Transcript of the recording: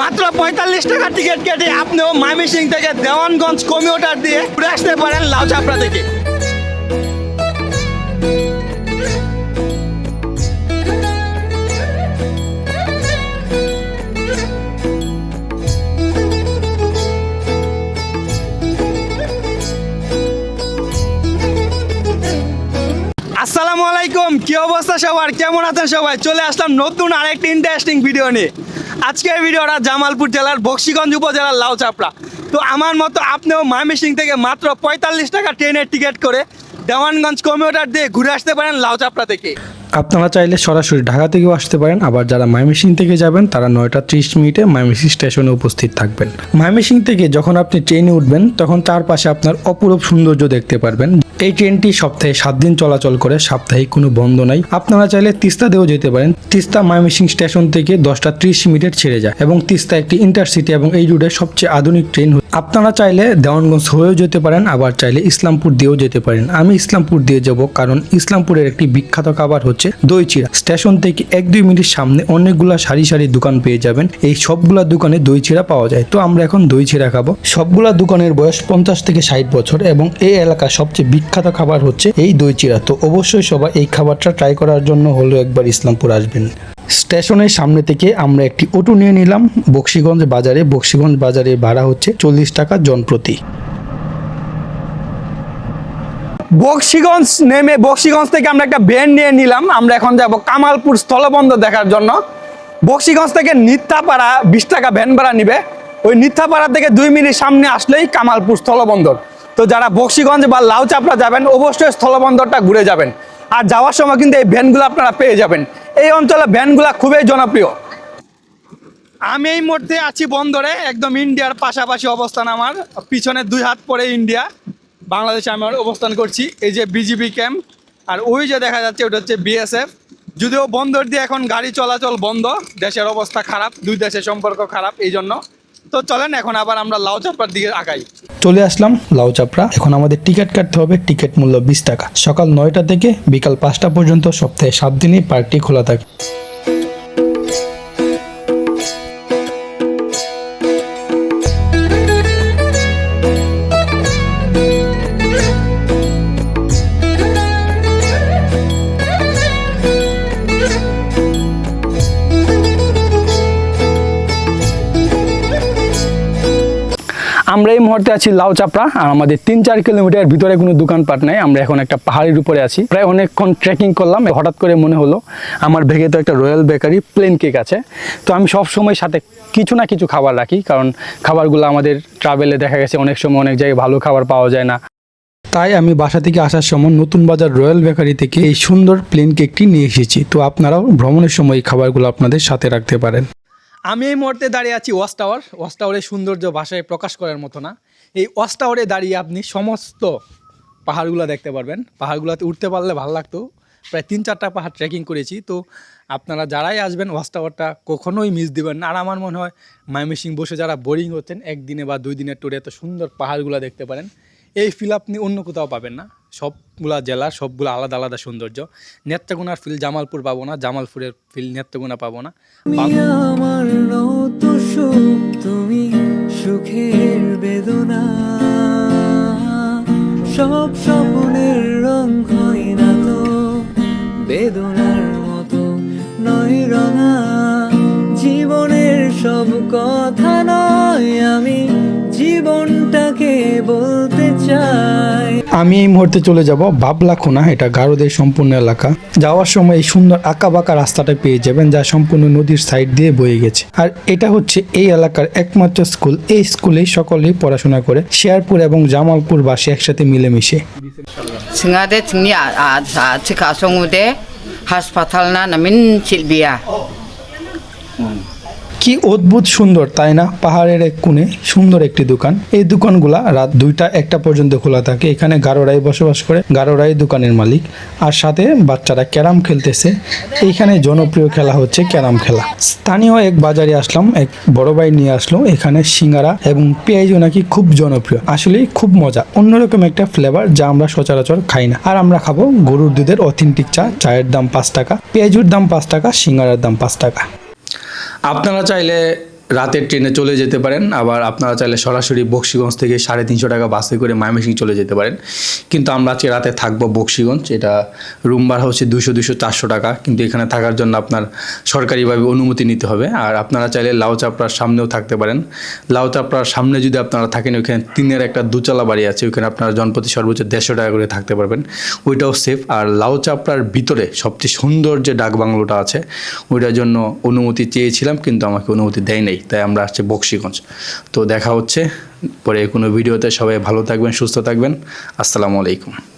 মাত্র পঁয়তাল্লিশ টাকা টিকিট কেটে আপনিও ময়মনসিং থেকে দেওয়ানগঞ্জ কমিউটার দিয়ে ঘুরে আসতে পারেন লাউচাপড়া থেকে আসসালামু আলাইকুম, কি অবস্থা সবার? কেমন আছেন সবাই? চলে আসলাম নতুন আরেকটি ইন্টারেস্টিং ভিডিও নিয়ে। আজকের ভিডিওটা জামালপুর জেলার বক্সিগঞ্জ উপজেলার লাউচাপড়া। তো আমার মতো আপনিও ময়মনসিং থেকে মাত্র পঁয়তাল্লিশ টাকা ট্রেনের টিকিট করে দেওয়ানগঞ্জ কমিউটার দিয়ে ঘুরে আসতে পারেন লাউচাপড়া থেকে। আপনারা চাইলে সরাসরি ঢাকা থেকেও আসতে পারেন। আবার যারা মাইমেসিং থেকে যাবেন, তারা নয়টা ত্রিশ মিনিটে মাইমেসিং স্টেশনে উপস্থিত থাকবেন। মাইমেসিং থেকে যখন আপনি ট্রেনে উঠবেন, তখন চারপাশে আপনার অপরূপ সৌন্দর্য দেখতে পারবেন। এই ট্রেনটি সপ্তাহে সাত দিন চলাচল করে, সাপ্তাহিক কোনো বন্ধ নাই। আপনারা চাইলে তিস্তা তিস্তাতেও যেতে পারেন। তিস্তা মাইমেসিং স্টেশন থেকে দশটা ত্রিশ মিনিট ছেড়ে যায় এবং তিস্তা একটি ইন্টারসিটি এবং এই রুটের সবচেয়ে আধুনিক ট্রেন আপনারা চাইলে দেওয়ানগঞ্জ হয়েও যেতে পারেন, আবার চাইলে ইসলামপুর দিয়েও যেতে পারেন। আমি ইসলামপুর দিয়ে যাব কারণ ইসলামপুরের একটি বিখ্যাত খাবার হচ্ছে দই চিড়া স্টেশন থেকে এক দুই মিনিট সামনে অনেকগুলা সারি সারি দোকান পেয়ে যাবেন। এই সবগুলা দোকানে দই চিড়া পাওয়া যায়। তো আমরা এখন দই চিড়া খাব। সবগুলা দোকানের বয়স পঞ্চাশ থেকে ষাট বছর এবং এই এলাকার সবচেয়ে বিখ্যাত খাবার হচ্ছে এই দই চিড়া তো অবশ্যই সবাই এই খাবারটা ট্রাই করার জন্য হলেও একবার ইসলামপুর আসবেন। স্টেশনের সামনে থেকে আমরা একটি অটো নিয়ে নিলাম। বক্সিগঞ্জ বাজারে বক্সিগঞ্জ বাজারে ভাড়া হচ্ছে চল্লিশ টাকা জনপ্রতি বক্সিগঞ্জ নেমে বক্সিগঞ্জ থেকে আমরা একটা ভ্যান নিয়ে নিলাম। আমরা এখন যাব কামালপুর স্থলবন্দর দেখার জন্য। বক্সিগঞ্জ থেকে নিত্যাপাড়া বিশ টাকা ভ্যান ভাড়া নিবে। ওই নিত্যাপাড়া থেকে দুই মিনিট সামনে আসলেই কামালপুর স্থলবন্দর। তো যারা বক্সিগঞ্জ বা লাউচাপড়া যাবেন, অবশ্যই স্থলবন্দরটা ঘুরে যাবেন। আর যাওয়ার সময় কিন্তু এই ভ্যানগুলো আপনারা পেয়ে যাবেন। এই অঞ্চলে ভ্যানগুলো খুবই জনপ্রিয়। আমি এই মুহূর্তে আছি বন্দরে, একদম ইন্ডিয়ার পাশাপাশি অবস্থান আমার। পিছনে দুই হাত পরে ইন্ডিয়া। বাংলাদেশে আমি অবস্থান করছি। এই যে বিজিবি ক্যাম্প, আর ওই যে দেখা যাচ্ছে ওটা হচ্ছে বিএসএফ। যদিও বন্দর দিয়ে এখন গাড়ি চলাচল বন্ধ, দেশের অবস্থা খারাপ, দুই দেশের সম্পর্ক খারাপ, এই জন্য। তো চলেন এখন আবার আমরা লাউ চাপড়ার দিকে আগাই। চলে আসলাম লাউ চাপড়া। এখন আমাদের টিকিট কাটতে হবে, টিকিট মূল্য বিশ টাকা। সকাল নয়টা থেকে বিকাল পাঁচটা পর্যন্ত সপ্তাহে সাত দিনই পার্কটি খোলা থাকে। মুহূর্তে আছি লাউচাপড়া আর আমাদের তিন চার কিলোমিটার ভিতরে কোনো দোকানপাট নাই। আমরা এখন একটা পাহাড়ের উপরে আছি। প্রায় অনেকক্ষণ ট্রেকিং করলাম, হঠাৎ করে মনে হলো আমার ভেগে তো একটা রয়্যাল বেকারি প্লেন কেক আছে। তো আমি সব সময় সাথে কিছু না কিছু খাবার রাখি, কারণ খাবারগুলো আমাদের ট্রাভেলে দেখা গেছে অনেক সময় অনেক জায়গায় ভালো খাবার পাওয়া যায় না। তাই আমি বাসা থেকে আসার সময় নতুন বাজার রয়্যাল বেকারি থেকে এই সুন্দর প্লেন কেকটি নিয়ে এসেছি। তো আপনারাও ভ্রমণের সময় এই খাবারগুলো আপনাদের সাথে রাখতে পারেন। আমি এই মুহূর্তে দাঁড়িয়ে আছি ওয়াচ টাওয়ার। ওয়াচ টাওয়ারের সৌন্দর্য ভাষায় প্রকাশ করার মতো না। এই ওয়াচ টাওয়ারে দাঁড়িয়ে আপনি সমস্ত পাহাড়গুলো দেখতে পারবেন। পাহাড়গুলোতে উঠতে পারলে ভালো লাগতো। প্রায় তিন চারটা পাহাড় ট্রেকিং করেছি। তো আপনারা যারাই আসবেন ওয়াচ টাওয়ারটা কখনোই মিস দিবেন না। আর আমার মনে হয় মাইমেসিং বসে যারা বোরিং হচ্ছেন, একদিনে বা দুই দিনের ট্যুরে এত সুন্দর পাহাড়গুলো দেখতে পারেন। এই ফিল আপনি অন্য কোথাও পাবেন না। সবগুলা জেলার সবগুলো আলাদা আলাদা সৌন্দর্য। নেত্রকোনার ফিল জামালপুর পাবো না জামালপুরের ফিল নেত্রকোনা পাবো না। আমার তুমি সুখের বেদনা। সব স্বপ্নের রং হয় না তো বেদনার মতো নয় রঙা। জীবনের সব কথা নয় আমি আমি এই মুহূর্তে চলে যাব বাবলাখোনা এটা গারোদের সম্পূর্ণ এলাকা যাওয়ার সময় এই সুন্দর আঁকা বাঁকা রাস্তাটা পেয়ে যাবেন যা সম্পূর্ণ নদীর সাইড দিয়ে বয়ে গেছে আর এটা হচ্ছে এই এলাকার একমাত্র স্কুল এই স্কুলেই সকলেই পড়াশোনা করে শেয়ারপুর এবং জামালপুর বাসী একসাথে মিলেমিশে হাসপাতাল না a a কি অদ্ভুত সুন্দর, তাই না? পাহাড়ের এক কোণে সুন্দর একটি দোকান। এই দোকানগুলা রাত দুইটা একটা পর্যন্ত খোলা থাকে। এখানে গারোরাই বসবাস করে গারোরাই দোকানের মালিক। আর সাথে বাচ্চারা ক্যারাম খেলতেছে। এইখানে জনপ্রিয় খেলা হচ্ছে ক্যারাম খেলা। স্থানীয় এক বাজারে আসলাম, এক বড় ভাই নিয়ে আসলো। এখানে সিঙ্গারা এবং পেঁয়াজও নাকি খুব জনপ্রিয়। আসলে খুব মজা। অন্যরকম একটা ফ্লেভার যা আমরা সচরাচর খাই না। আর আমরা খাব গরুর দুধের অথেন্টিক চা, চায়ের দাম পাঁচ টাকা, পেঁয়াজুর দাম পাঁচ টাকা, সিঙ্গারার দাম পাঁচ টাকা। আপনারা চাইলে রাতের ট্রেনে চলে যেতে পারেন, আবার আপনারা চাইলে সরাসরি বক্সিগঞ্জ থেকে সাড়ে তিনশো টাকা বাসে করে ময়মনসিং চলে যেতে পারেন। কিন্তু আমরা আজকে রাতে থাকব বক্সিগঞ্জ, এটা রুম ভাড়া হচ্ছে দুশো দুশো, চারশো টাকা। কিন্তু এখানে থাকার জন্য আপনার সরকারিভাবে অনুমতি নিতে হবে। আর আপনারা চাইলে লাউ চাপড়ার সামনেও থাকতে পারেন। লাউ চাপড়ার সামনে যদি আপনারা থাকেন, ওইখানে তিনের একটা দুচালা বাড়ি আছে, ওইখানে আপনারা জনপ্রতি সর্বোচ্চ দেড়শো টাকা করে থাকতে পারবেন। ওইটাও সেফ আর লাউ চাপড়ার ভিতরে সবচেয়ে সুন্দর যে ডাক বাংলোটা আছে, ওইটার জন্য অনুমতি চেয়েছিলাম, কিন্তু আমাকে অনুমতি দেয় নাই। তাই আমরা আসছি বক্সিগঞ্জ। তো দেখা হচ্ছে পরে কোনো ভিডিওতে। সবাই ভালো থাকবেন, সুস্থ থাকবেন। আসসালামু আলাইকুম।